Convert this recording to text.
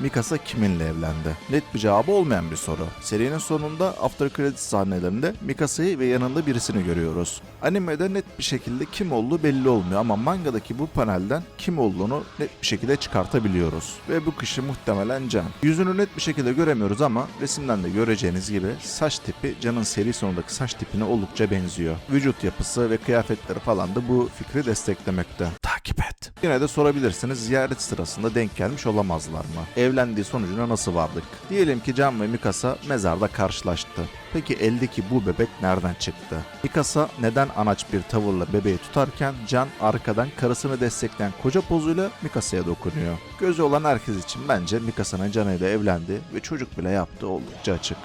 Mikasa kiminle evlendi? Net bir cevabı olmayan bir soru. Serinin sonunda after credits sahnelerinde Mikasa'yı ve yanında birisini görüyoruz. Animede net bir şekilde kim olduğu belli olmuyor ama mangadaki bu panelden kim olduğunu net bir şekilde çıkartabiliyoruz. Ve bu kişi muhtemelen Can. Yüzünü net bir şekilde göremiyoruz ama resimden de göreceğiniz gibi saç tipi Can'ın seri sonundaki saç tipine oldukça benziyor. Vücut yapısı ve kıyafetleri falan da bu fikri desteklemekte. Takip et. Yine de sorabilirsiniz ziyaret sırasında denk gelmiş olamazlar mı? Evlendiği sonucuna nasıl vardık? Diyelim ki Can ve Mikasa mezarda karşılaştı. Peki eldeki bu bebek nereden çıktı? Mikasa neden anaç bir tavırla bebeği tutarken Can arkadan karısını destekleyen koca pozuyla Mikasa'ya dokunuyor. Gözü olan herkes için bence Mikasa'nın Can ile evlendi ve çocuk bile yaptığı oldukça açık.